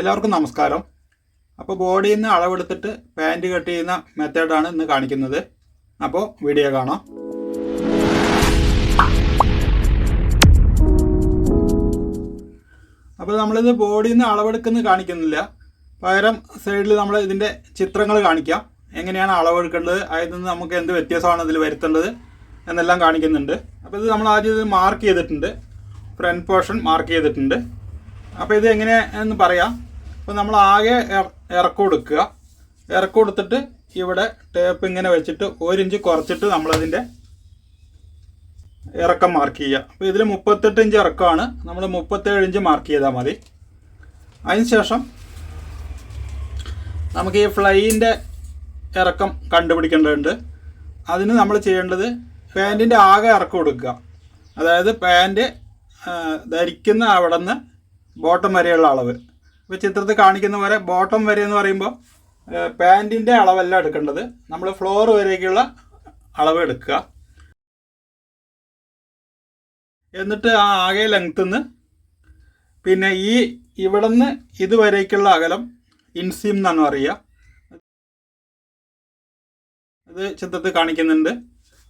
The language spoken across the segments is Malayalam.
എല്ലാവർക്കും നമസ്കാരം. അപ്പോൾ ബോഡിയിൽ നിന്ന് അളവെടുത്തിട്ട് പാന്റ് കട്ട് ചെയ്യുന്ന മെത്തേഡാണ് ഇന്ന് കാണിക്കുന്നത്. അപ്പോൾ വീഡിയോ കാണാം. അപ്പോൾ നമ്മളിത് ബോഡിയിൽ നിന്ന് അളവെടുക്കുന്നത് കാണിക്കുന്നില്ല. പകരം സൈഡിൽ നമ്മൾ ഇതിന്റെ ചിത്രങ്ങൾ കാണിക്കാം. എങ്ങനെയാണ് അളവെടുക്കേണ്ടത് അതിൽ നിന്ന് നമുക്ക് എന്ത് വ്യത്യാസമാണ് ഇതിൽ വരുത്തേണ്ടത് എന്നെല്ലാം കാണിക്കുന്നുണ്ട്. അപ്പോൾ ഇത് നമ്മൾ ആദ്യം ഇത് മാർക്ക് ചെയ്തിട്ടുണ്ട്. ഫ്രണ്ട് പോർഷൻ മാർക്ക് ചെയ്തിട്ടുണ്ട്. അപ്പോൾ ഇത് എങ്ങനെ എന്ന് പറയാം. അപ്പോൾ നമ്മൾ ആകെ ഇറ- ഇറക്കം കൊടുക്കുക ഇറക്കം കൊടുത്തിട്ട് ഇവിടെ ടേപ്പ് ഇങ്ങനെ വെച്ചിട്ട് ഒരു ഇഞ്ച് കുറച്ചിട്ട് നമ്മളതിന്റെ ഇറക്കം മാർക്ക് ചെയ്യുക. അപ്പോൾ ഇതിൽ മുപ്പത്തെട്ട് ഇഞ്ച് ഇറക്കമാണ്. നമ്മൾ മുപ്പത്തേഴ് ഇഞ്ച് മാർക്ക് ചെയ്താൽ മതി. അതിനുശേഷം നമുക്ക് ഈ ഫ്ലൈന്റെ ഇറക്കം കണ്ടുപിടിക്കേണ്ടതുണ്ട്. അതിന് നമ്മൾ ചെയ്യേണ്ടത് പാന്റിന്റെ ആകെ ഇറക്കം കൊടുക്കുക അതായത് പാന്റ് ധരിക്കുന്ന അവിടെ നിന്ന് ബോട്ടം വരെയുള്ള അളവ്. ഇപ്പോൾ ചിത്രത്തിൽ കാണിക്കുന്ന പോലെ ബോട്ടം വരെ എന്ന് പറയുമ്പോൾ പാന്റിന്റെ അളവല്ല എടുക്കേണ്ടത്. നമ്മൾ ഫ്ലോർ വരേക്കുള്ള അളവ് എടുക്കുക. എന്നിട്ട് ആ ആകെ ലെങ്ത്ത് നിന്ന് പിന്നെ ഈ ഇവിടെ നിന്ന് ഇതുവരേക്കുള്ള അകലം ഇൻസീം എന്നാണ് പറയുക. ഇത് ചിത്രത്തിൽ കാണിക്കുന്നുണ്ട്.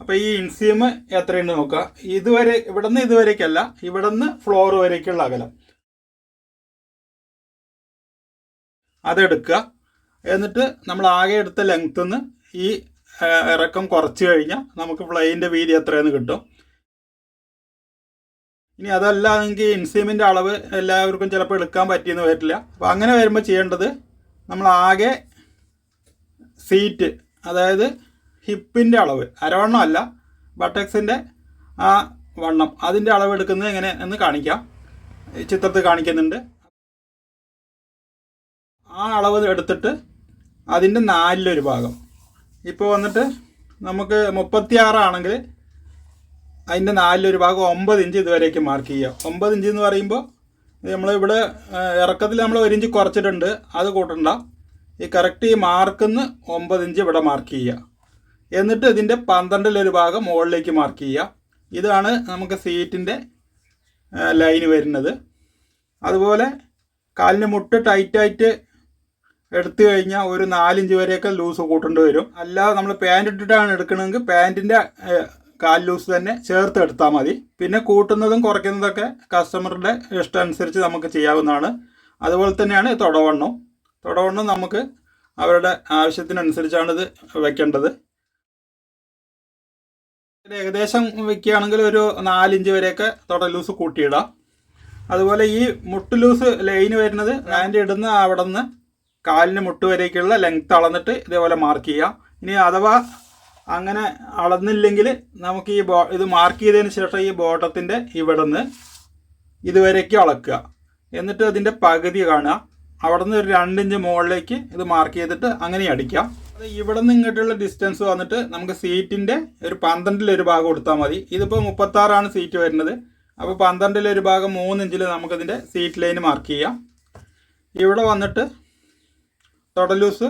അപ്പോൾ ഈ ഇൻസീം എത്രയുണ്ട് നോക്കുക. ഇതുവരെ ഇവിടെ നിന്ന് ഇതുവരേക്കല്ല ഇവിടെ നിന്ന് ഫ്ലോർ വരേക്കുള്ള അകലം. അതെടുക്കുക. എന്നിട്ട് നമ്മൾ ആകെ എടുത്ത ലെങ്ത്തിൽ നിന്ന് ഈ ഇറക്കം കുറച്ച് കഴിഞ്ഞാൽ നമുക്ക് പ്ലെയിന്റെ വീതി എത്രയെന്ന് കിട്ടും. ഇനി അതല്ല നിങ്ങൾക്ക് ഇൻസീമിന്റെ അളവ് എല്ലാവർക്കും ചിലപ്പോൾ എടുക്കാൻ പറ്റിയെന്ന് വരില്ല. അപ്പോൾ അങ്ങനെ വരുമ്പോൾ ചെയ്യേണ്ടത് നമ്മൾ ആകെ സീറ്റ് അതായത് ഹിപ്പിന്റെ അളവ് അരവണ്ണം അല്ല ബട്ടക്സിന്റെ ആ വണ്ണം അതിന്റെ അളവ് എടുക്കുന്നത് എങ്ങനെ എന്ന് കാണിക്കാം. ചിത്രത്തിൽ കാണിക്കുന്നുണ്ട്. ആ അളവ് എടുത്തിട്ട് അതിന്റെ നാലിലൊരു ഭാഗം. ഇപ്പോൾ വന്നിട്ട് നമുക്ക് മുപ്പത്തിയാറാണെങ്കിൽ അതിന്റെ നാലിലൊരു ഭാഗം ഒമ്പത് ഇഞ്ച് ഇതുവരേക്ക് മാർക്ക് ചെയ്യുക. ഒമ്പത് ഇഞ്ച് എന്ന് പറയുമ്പോൾ നമ്മളിവിടെ ഇറക്കത്തിൽ നമ്മൾ ഒരു ഇഞ്ച് കുറച്ചിട്ടുണ്ട്. അത് കൂട്ടണ്ട. ഈ കറക്റ്റ് ഈ മാർക്കിന്ന് ഒമ്പത് ഇഞ്ച് ഇവിടെ മാർക്ക് ചെയ്യുക. എന്നിട്ട് ഇതിന്റെ പന്ത്രണ്ടിലൊരു ഭാഗം മുകളിലേക്ക് മാർക്ക് ചെയ്യുക. ഇതാണ് നമുക്ക് സീറ്റിന്റെ ലൈന് വരുന്നത്. അതുപോലെ കാലിന് മുട്ട് ടൈറ്റായിട്ട് എടുത്തു കഴിഞ്ഞാൽ ഒരു നാലിഞ്ച് വരെയൊക്കെ ലൂസ് കൂട്ടേണ്ടി വരും. അല്ലാതെ നമ്മൾ പാന്റ് ഇട്ടിട്ടാണ് എടുക്കണമെങ്കിൽ പാന്റിന്റെ കാൽ ലൂസ് തന്നെ ചേർത്ത് എടുത്താൽ മതി. പിന്നെ കൂട്ടുന്നതും കുറയ്ക്കുന്നതൊക്കെ കസ്റ്റമറുടെ ഇഷ്ടം അനുസരിച്ച് നമുക്ക് ചെയ്യാവുന്നതാണ്. അതുപോലെ തന്നെയാണ് തുടവണ്ണം തുടവണ്ണം നമുക്ക് അവരുടെ ആവശ്യത്തിനനുസരിച്ചാണ് ഇത് വെക്കേണ്ടത്. ഏകദേശം വെക്കുകയാണെങ്കിൽ ഒരു നാലിഞ്ച് വരെയൊക്കെ തുട ലൂസ് കൂട്ടിയിടാം. അതുപോലെ ഈ മുട്ട് ലൂസ് ലൈന് വരുന്നത് പാന്റ് ഇടുന്ന അവിടെ നിന്ന് കാലിന് മുട്ട് വരേക്കുള്ള ലെങ്ത്ത് അളന്നിട്ട് ഇതേപോലെ മാർക്ക് ചെയ്യാം. ഇനി അഥവാ അങ്ങനെ അളന്നില്ലെങ്കിൽ നമുക്ക് ഈ ബോ ഇത് മാർക്ക് ചെയ്തതിന് ശേഷം ഈ ബോട്ടത്തിന്റെ ഇവിടെ നിന്ന് ഇതുവരേക്ക് അളക്കുക. എന്നിട്ട് അതിന്റെ പകുതി കാണുക. അവിടെ നിന്ന് ഒരു രണ്ടിഞ്ച് മുകളിലേക്ക് ഇത് മാർക്ക് ചെയ്തിട്ട് അങ്ങനെ അടിക്കാം അത് ഇവിടെ നിന്ന് ഇങ്ങോട്ടുള്ള ഡിസ്റ്റൻസ് വന്നിട്ട് നമുക്ക് സീറ്റിന്റെ ഒരു പന്ത്രണ്ടിലൊരു ഭാഗം കൊടുത്താൽ മതി. ഇതിപ്പോൾ മുപ്പത്താറാണ് സീറ്റ് വരുന്നത്. അപ്പോൾ പന്ത്രണ്ടിലൊരു ഭാഗം മൂന്നിഞ്ചിൽ നമുക്കതിന്റെ സീറ്റ് ലൈൻ മാർക്ക് ചെയ്യാം. ഇവിടെ വന്നിട്ട് തൊടലൂസ്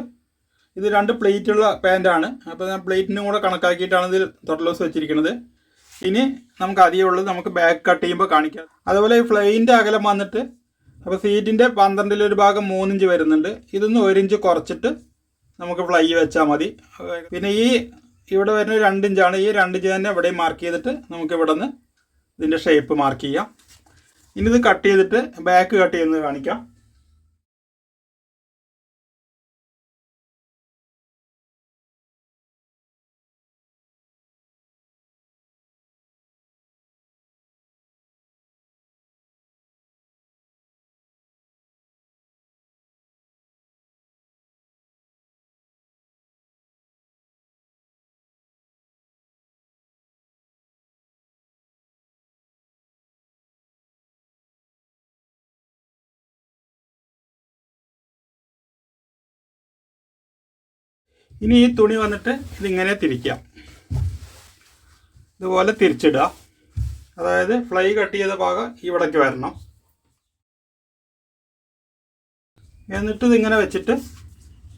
ഇത് രണ്ട് പ്ലേറ്റുള്ള പാന്റാണ് അപ്പോൾ ഞാൻ പ്ലേറ്റിനും കൂടെ കണക്കാക്കിയിട്ടാണ് ഇതിൽ തൊടലൂസ് വെച്ചിരിക്കുന്നത്. ഇനി നമുക്ക് അധികമുള്ളത് നമുക്ക് ബാക്ക് കട്ട് ചെയ്യുമ്പോൾ കാണിക്കാം. അതുപോലെ ഈ ഫ്ലൈന്റെ അകലം വന്നിട്ട് അപ്പോൾ സീറ്റിന്റെ പന്ത്രണ്ടിലൊരു ഭാഗം മൂന്നിഞ്ച് വരുന്നുണ്ട്. ഇതൊന്ന് ഒരിഞ്ച് കുറച്ചിട്ട് നമുക്ക് ഫ്ലൈ വെച്ചാൽ മതി. പിന്നെ ഈ ഇവിടെ വരുന്ന രണ്ടിഞ്ചാണ്. ഈ രണ്ടിഞ്ച് തന്നെ ഇവിടെ മാർക്ക് ചെയ്തിട്ട് നമുക്ക് ഇവിടെ നിന്ന് ഇതിന്റെ ഷേപ്പ് മാർക്ക് ചെയ്യാം. ഇനി ഇത് കട്ട് ചെയ്തിട്ട് ബാക്ക് കട്ട് ചെയ്യുന്നത് കാണിക്കാം. ഇനി ഈ തുണി വന്നിട്ട് ഇതിങ്ങനെ തിരിക്കാം. ഇതുപോലെ തിരിച്ചിടുക. അതായത് ഫ്ലൈ കട്ട് ചെയ്ത ഭാഗം ഇവിടേക്ക് വരണം. എന്നിട്ട് ഇതിങ്ങനെ വെച്ചിട്ട്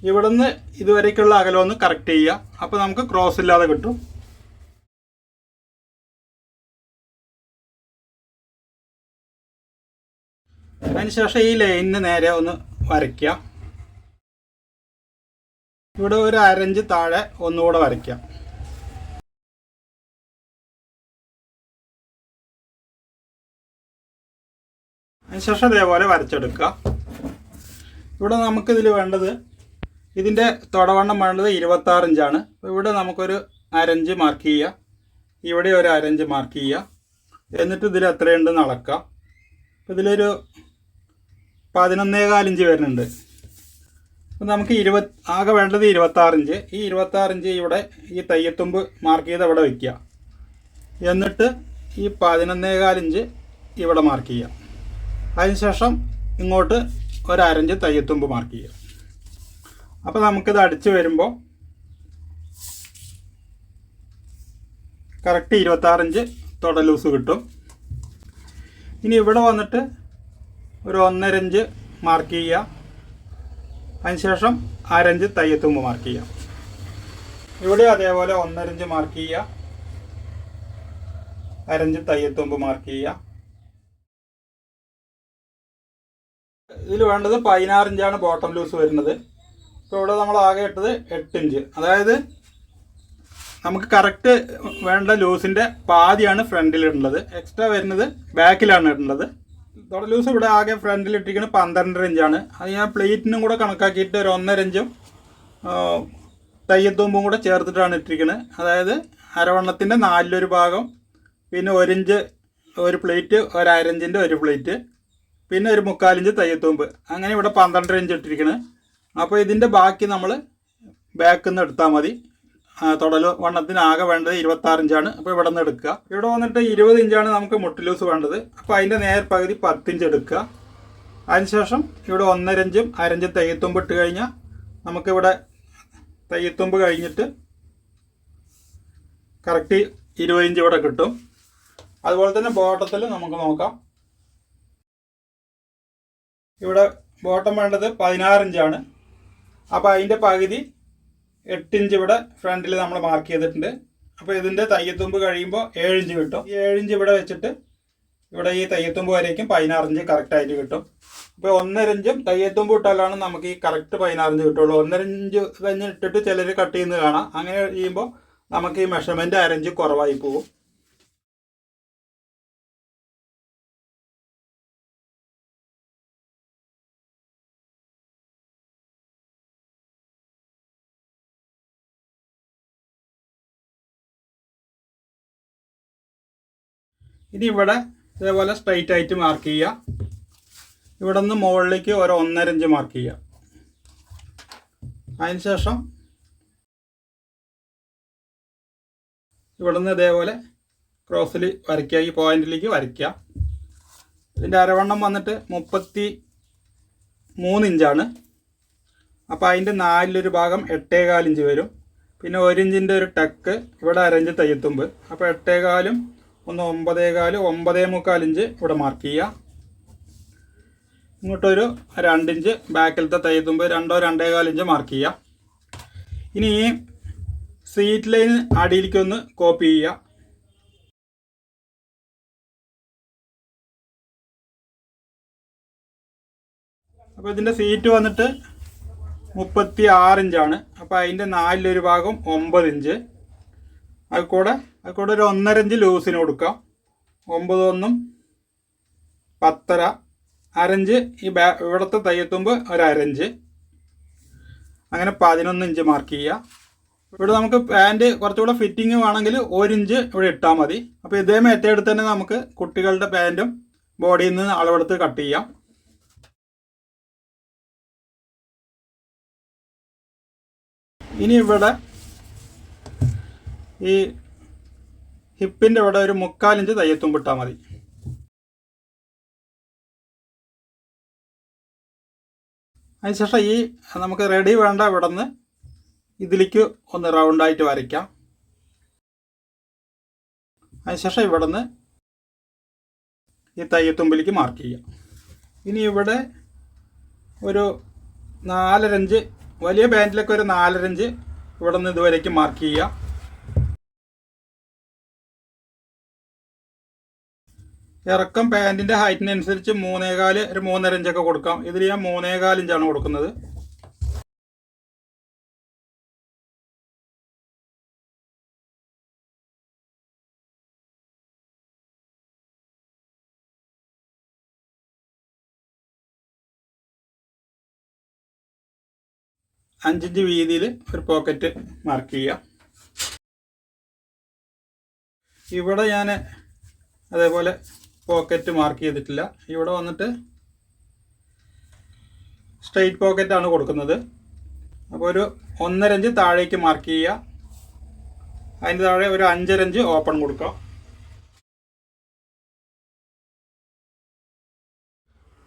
ഇവിടുന്ന് ഇതുവരേക്കുള്ള അകലം ഒന്ന് കറക്റ്റ് ചെയ്യുക. അപ്പോൾ നമുക്ക് ക്രോസ് ഇല്ലാതെ കിട്ടും. അതിനുശേഷം ഈ ലൈനിന് നേരെ ഒന്ന് വരയ്ക്കുക. ഇവിടെ ഒരു അരഞ്ച് താഴെ ഒന്നുകൂടെ വരയ്ക്കാം. അതിനുശേഷം ഇതേപോലെ വരച്ചെടുക്കുക. ഇവിടെ നമുക്കിതിൽ വേണ്ടത് ഇതിന്റെ തുടവണ്ണം വേണ്ടത് ഇരുപത്താറ് ഇഞ്ചാണ്. ഇവിടെ നമുക്കൊരു അരഞ്ച് മാർക്ക് ചെയ്യുക. ഇവിടെ ഒരു അരഞ്ച് മാർക്ക് ചെയ്യുക. എന്നിട്ട് ഇതിൽ എത്രയുണ്ടെന്ന് അളക്കാം ഇതിലൊരു പതിനൊന്നേകാലിഞ്ച് വരുന്നുണ്ട്. അപ്പോൾ നമുക്ക് ഇരുപത് ആകെ വേണ്ടത് ഇരുപത്താറിഞ്ച്. ഈ ഇരുപത്താറിഞ്ച് ഇവിടെ ഈ തയ്യത്തുമ്പ് മാർക്ക് ചെയ്ത് അവിടെ വയ്ക്കുക എന്നിട്ട് ഈ പതിനൊന്നേകാലിഞ്ച് ഇവിടെ മാർക്ക് ചെയ്യുക. അതിനുശേഷം ഇങ്ങോട്ട് ഒരു അരഞ്ച് തയ്യത്തുമ്പ് മാർക്ക് ചെയ്യുക. അപ്പോൾ നമുക്കിത് അടിച്ച് വരുമ്പോൾ കറക്റ്റ് ഇരുപത്താറിഞ്ച് ഇഞ്ച് തുട ലൂസ് കിട്ടും. ഇനി ഇവിടെ വന്നിട്ട് ഒരു ഒന്നര ഇഞ്ച് മാർക്ക് ചെയ്യുക. അതിനുശേഷം അരഞ്ച് തയ്യത്തുമ്പ് മാർക്ക് ചെയ്യാം ഇവിടെ അതേപോലെ ഒന്നരഞ്ച് മാർക്ക് ചെയ്യുക. അരഞ്ച് തയ്യത്തുമ്പ് മാർക്ക് ചെയ്യുക. ഇതിൽ വേണ്ടത് പതിനാറിഞ്ചാണ് ബോട്ടം ലൂസ് വരുന്നത്. ഇപ്പോൾ ഇവിടെ നമ്മൾ ആകെ ഇട്ടത് എട്ടിഞ്ച്. അതായത് നമുക്ക് കറക്റ്റ് വേണ്ട ലൂസിന്റെ പാതിയാണ് ഫ്രണ്ടിൽ ഇടേണ്ടത്. എക്സ്ട്രാ വരുന്നത് ബാക്കിലാണ് ഇടേണ്ടത്. തുട ലൂസ് ഇവിടെ ആകെ ഫ്രണ്ടിൽ ഇട്ടിരിക്കുന്നത് പന്ത്രണ്ടര ഇഞ്ചാണ് അത് ഞാൻ പ്ലേറ്റിനും കൂടെ കണക്കാക്കിയിട്ട് ഒരു ഒന്നര ഇഞ്ചും തയ്യത്തുമ്പും കൂടെ ചേർത്തിട്ടാണ് ഇട്ടിരിക്കുന്നത് അതായത് അരവണ്ണത്തിന്റെ നാലിലൊരു ഭാഗം പിന്നെ ഒരിഞ്ച് ഒരു പ്ലേറ്റ് ഒരു അരഞ്ചിന്റെ ഒരു പ്ലേറ്റ് പിന്നെ ഒരു മുക്കാലിഞ്ച് തയ്യത്തുമ്പ് അങ്ങനെ ഇവിടെ പന്ത്രണ്ടര ഇഞ്ച് ഇട്ടിരിക്കുന്നത് അപ്പോൾ ഇതിന്റെ ബാക്കി നമ്മൾ ബാക്കിൽ നിന്ന് എടുത്താൽ മതി. തുടൽ വണ്ണത്തിന് ആകെ വേണ്ടത് ഇരുപത്താറ് ഇഞ്ചാണ് അപ്പോൾ ഇവിടെ നിന്ന് എടുക്കുക. ഇവിടെ വന്നിട്ട് ഇരുപത് ഇഞ്ചാണ് നമുക്ക് മുട്ടിലൂസ് വേണ്ടത്. അപ്പോൾ അതിന്റെ നേർ പകുതി പത്തിഞ്ച് എടുക്കുക. അതിനുശേഷം ഇവിടെ ഒന്നരഞ്ചും അരഞ്ചും തയ്യത്തുമ്പ് ഇട്ട് കഴിഞ്ഞാൽ നമുക്കിവിടെ തയ്യത്തുമ്പ് കഴിഞ്ഞിട്ട് കറക്റ്റ് ഇരുപത് ഇഞ്ച് ഇവിടെ കിട്ടും. അതുപോലെ തന്നെ ബോട്ടത്തിൽ നമുക്ക് നോക്കാം. ഇവിടെ ബോട്ടം വേണ്ടത് പതിനാറ് ഇഞ്ചാണ് അപ്പോൾ അതിന്റെ പകുതി എട്ട് ഇഞ്ച് ഇവിടെ ഫ്രണ്ടിൽ നമ്മൾ മാർക്ക് ചെയ്തിട്ടുണ്ട്. അപ്പോൾ ഇതിന്റെ തയ്യത്തുമ്പ് കഴിയുമ്പോൾ ഏഴിഞ്ച് കിട്ടും. ഈ ഏഴിഞ്ച് ഇവിടെ വെച്ചിട്ട് ഇവിടെ ഈ തയ്യത്തുമ്പ് വരേക്കും പതിനാറിഞ്ച് കറക്റ്റായിട്ട് കിട്ടും. ഇപ്പോൾ ഒന്നരഞ്ചും തയ്യത്തുമ്പ് ഇട്ടാലാണ് നമുക്ക് ഈ കറക്റ്റ് പതിനാറിഞ്ച് കിട്ടുള്ളൂ. ഒന്നരഞ്ച് തന്നെ ഇട്ടിട്ട് ചിലർ കട്ട് ചെയ്യുന്നത് കാണാം. അങ്ങനെ ചെയ്യുമ്പോൾ നമുക്ക് ഈ മെഷർമെന്റ് അരഞ്ച് കുറവായി പോകും ഇനി ഇവിടെ ഇതേപോലെ സ്ട്രൈറ്റ് ആയിട്ട് മാർക്ക് ചെയ്യുക. ഇവിടെ നിന്ന് മുകളിലേക്ക് ഒരു ഒന്നര ഇഞ്ച് മാർക്ക് ചെയ്യുക. അതിനുശേഷം ഇവിടെ നിന്ന് ഇതേപോലെ ക്രോസിൽ വരയ്ക്കുക ഈ പോയിന്റിലേക്ക് വരയ്ക്കുക. ഇതിന്റെ അരവണ്ണം വന്നിട്ട് മുപ്പത്തി മൂന്ന് ഇഞ്ചാണ് അപ്പോൾ അതിന്റെ നാലിലൊരു ഭാഗം എട്ടേകാൽ ഇഞ്ച് വരും. പിന്നെ ഒരു ഇഞ്ചിന്റെ ഒരു ടക്ക് ഇവിടെ അരഞ്ച് തയ്യത്തുമ്പ്. അപ്പോൾ എട്ടേകാലും ഒന്ന് ഒമ്പതേകാൽ ഒമ്പതേ മുക്കാൽ ഇഞ്ച് ഇവിടെ മാർക്ക് ചെയ്യുക. ഇങ്ങോട്ടൊരു രണ്ടിഞ്ച് ബാക്കിലത്തെ തയ്യത്തുമ്പ് രണ്ടോ രണ്ടേകാൽ ഇഞ്ച് മാർക്ക് ചെയ്യുക. ഇനി സീറ്റ് ലൈൻ അടിയിലേക്കൊന്ന് കോപ്പി ചെയ്യുക. അപ്പോൾ ഇതിന്റെ സീറ്റ് വന്നിട്ട് മുപ്പത്തി ആറ് ഇഞ്ചാണ്. അപ്പോൾ അതിന്റെ നാലിലൊരു ഭാഗം ഒമ്പത് ഇഞ്ച്. അത് കൂടെ അത് കൂടെ ഒരു ഒന്നര ഇഞ്ച് ലൂസിന് കൊടുക്കാം. ഒമ്പത് ഒന്നും പത്തര അരഞ്ച് ഈ ബാ ഇവിടുത്തെ തയ്യത്തുമ്പ് ഒരു അരഞ്ച് അങ്ങനെ പതിനൊന്ന് ഇഞ്ച് മാർക്ക് ചെയ്യുക. ഇവിടെ നമുക്ക് പാന്റ് കുറച്ചുകൂടെ ഫിറ്റിംഗ് വേണമെങ്കിൽ ഒരു ഇഞ്ച് ഇവിടെ ഇട്ടാൽ മതി. അപ്പോൾ ഇതേ മെത്തേഡ് തന്നെ നമുക്ക് കുട്ടികളുടെ പാന്റും ബോഡിയിൽ നിന്ന് അളവെടുത്ത് കട്ട് ചെയ്യാം. ഇനി ഇവിടെ ഈ ഹിപ്പിന്റെ ഇവിടെ ഒരു മുക്കാലിഞ്ച് തയ്യത്തും വിട്ടാൽ മതി. അതിനുശേഷം ഈ നമുക്ക് റെഡി വേണ്ട ഇവിടെ നിന്ന് ഇതിലേക്ക് ഒന്ന് റൗണ്ടായിട്ട് വരയ്ക്കാം. അതിനുശേഷം ഇവിടെ നിന്ന് ഈ തയ്യത്തുമ്പിലേക്ക് മാർക്ക് ചെയ്യാം. ഇനി ഇവിടെ ഒരു നാലരഞ്ച് വലിയ ബാൻഡിലൊക്കെ ഒരു നാലരഞ്ച് ഇവിടെ നിന്ന് ഇതുവരേക്ക് മാർക്ക് ചെയ്യുക ഇറക്കം പാന്റിന്റെ ഹൈറ്റിനനുസരിച്ച് മൂന്നേകാൽ ഒരു മൂന്നര ഇഞ്ചൊക്കെ കൊടുക്കാം. ഇതിൽ ഞാൻ മൂന്നേകാൽ ഇഞ്ചാണ് കൊടുക്കുന്നത്. അഞ്ചിഞ്ച് വീതിയിൽ ഒരു പോക്കറ്റ് മാർക്ക് ചെയ്യാം ഇവിടെ ഞാൻ അതേപോലെ പോക്കറ്റ് മാർക്ക് ചെയ്തിട്ടില്ല. ഇവിടെ വന്നിട്ട് സ്ട്രെയിറ്റ് പോക്കറ്റ് ആണ് കൊടുക്കുന്നത്. അപ്പോൾ ഒരു ഒന്നര ഇഞ്ച് താഴേക്ക് മാർക്ക് ചെയ്യുക. അതിന് താഴെ ഒരു അഞ്ചര ഇഞ്ച് ഓപ്പൺ കൊടുക്കുക.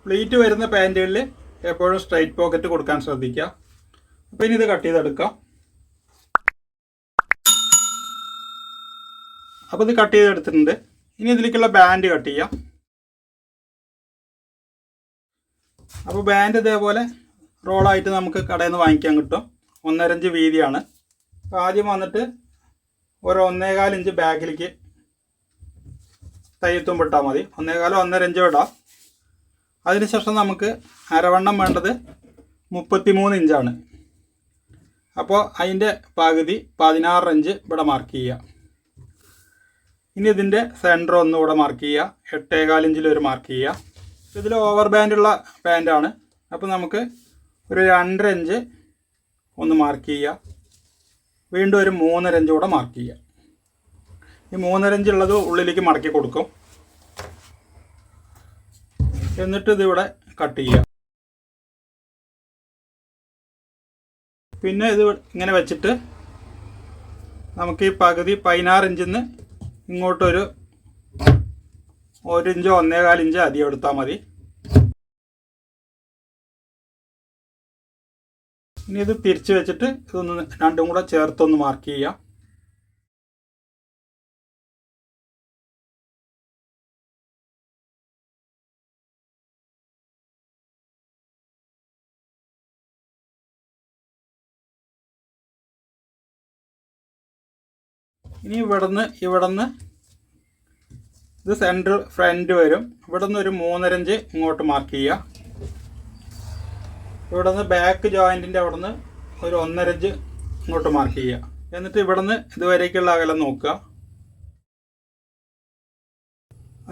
പ്ലീറ്റ് വരുന്ന പാന്റുകളിൽ എപ്പോഴും സ്ട്രെയിറ്റ് പോക്കറ്റ് കൊടുക്കാൻ ശ്രദ്ധിക്കുക. അപ്പോൾ ഇനി ഇത് കട്ട് ചെയ്തെടുക്കാം. അപ്പോൾ ഇത് കട്ട് ചെയ്തെടുത്തിട്ടുണ്ട്. ഇനി ഇതിലേക്കുള്ള ബാൻഡ് കട്ട് ചെയ്യാം. അപ്പോൾ ബാൻഡ് ഇതേപോലെ റോളായിട്ട് നമുക്ക് കടയിൽ നിന്ന് വാങ്ങിക്കാൻ കിട്ടും. ഒന്നരഞ്ച് വീതിയാണ്. അപ്പോൾ ആദ്യം വന്നിട്ട് ഒരു ഒന്നേകാൽ ഇഞ്ച് ബാക്കിലേക്ക് തയ്യത്തും ഇട്ടാൽ മതി. ഒന്നേകാലോ ഒന്നര ഇഞ്ചോ ഇടാം. അതിനുശേഷം നമുക്ക് അരവണ്ണം വേണ്ടത് മുപ്പത്തിമൂന്ന് ഇഞ്ചാണ് അപ്പോൾ അതിന്റെ പകുതി പതിനാറ് ഇഞ്ച് ഇവിടെ മാർക്ക് ചെയ്യുക ഇനി ഇതിന്റെ സെന്റർ ഒന്നുകൂടെ മാർക്ക് ചെയ്യുക. എട്ടേകാൽ ഇഞ്ചിൽ ഒരു മാർക്ക് ചെയ്യുക. ഇതിൽ ഓവർ ബാൻഡുള്ള പാന്റാണ് അപ്പോൾ നമുക്ക് ഒരു രണ്ടര ഇഞ്ച് ഒന്ന് മാർക്ക് ചെയ്യുക. വീണ്ടും ഒരു മൂന്നര ഇഞ്ച് കൂടെ മാർക്ക് ചെയ്യുക. ഈ മൂന്നര ഇഞ്ച് ഉള്ളത് ഉള്ളിലേക്ക് മടക്കി കൊടുക്കും. എന്നിട്ട് ഇതിവിടെ കട്ട് ചെയ്യുക. പിന്നെ ഇത് ഇങ്ങനെ വെച്ചിട്ട് നമുക്ക് ഈ പകുതി പതിനാറ് ഇഞ്ചിൽ നിന്ന് ഇങ്ങോട്ടൊരു ഒരു ഒന്നേകാൽ ഇഞ്ചോ അധികം എടുത്താൽ മതി. ഇനി ഇത് തിരിച്ചു വെച്ചിട്ട് ഇതൊന്ന് രണ്ടും കൂടെ ചേർത്തൊന്ന് മാർക്ക് ചെയ്യാം ഇനി ഇവിടുന്ന് ഇവിടുന്ന് ഇത് സെന്റർ ഫ്രണ്ട് വരും. ഇവിടുന്ന് ഒരു മൂന്നരഞ്ച് ഇങ്ങോട്ട് മാർക്ക് ചെയ്യുക. ഇവിടുന്ന് ബാക്ക് ജോയിന്റിന്റെ അവിടുന്ന് ഒരു ഒന്നരഞ്ച് ഇങ്ങോട്ട് മാർക്ക് ചെയ്യുക. എന്നിട്ട് ഇവിടുന്ന് ഇതുവരേക്കുള്ള അകലം നോക്കുക.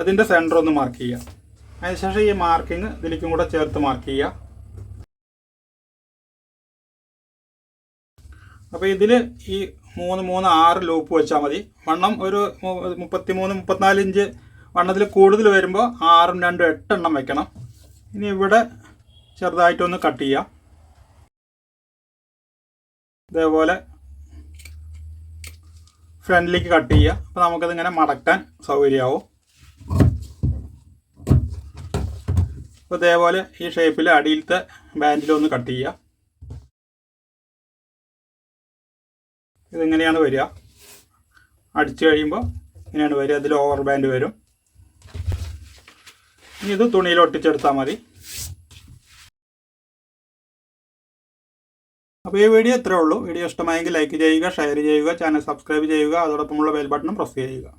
അതിന്റെ സെന്റർ ഒന്ന് മാർക്ക് ചെയ്യുക. അതിനുശേഷം ഈ മാർക്കിങ് ഇതിലേക്കും കൂടെ ചേർത്ത് മാർക്ക് ചെയ്യുക. അപ്പോൾ ഇതിൽ ഈ മൂന്ന് മൂന്ന് ആറ് ലൂപ്പ് വെച്ചാൽ മതി. വണ്ണം ഒരു മുപ്പത്തി മൂന്ന് മുപ്പത്തിനാല് ഇഞ്ച് വണ്ണത്തിൽ കൂടുതൽ വരുമ്പോൾ ആറും രണ്ടും എട്ടെണ്ണം വെക്കണം. ഇനി ഇവിടെ ചെറുതായിട്ടൊന്ന് കട്ട് ചെയ്യാം. ഇതേപോലെ ഫ്രണ്ടിലേക്ക് കട്ട് ചെയ്യുക അപ്പോൾ നമുക്കതിങ്ങനെ മടക്കാൻ സൗകര്യമാവും. അപ്പോൾ ഇതേപോലെ ഈ ഷേപ്പിൽ അടിയിലത്തെ ബാൻഡിലൊന്ന് കട്ട് ചെയ്യുക ഇതിങ്ങനെയാണ് വരിക. അടിച്ചു കഴിയുമ്പോൾ ഇങ്ങനെയാണ് വരിക. അതിൽ ഓവർ ബാൻഡ് വരും. ഇനി ഇത് തുണിയിൽ ഒട്ടിച്ചെടുത്താൽ മതി. അപ്പോൾ ഈ വീഡിയോ ഇത്രേ ഉള്ളൂ. വീഡിയോ ഇഷ്ടമായെങ്കിൽ ലൈക്ക് ചെയ്യുക ഷെയർ ചെയ്യുക ചാനൽ സബ്സ്ക്രൈബ് ചെയ്യുക. അതോടൊപ്പമുള്ള ബെൽ ബട്ടണും പ്രസ് ചെയ്യുക.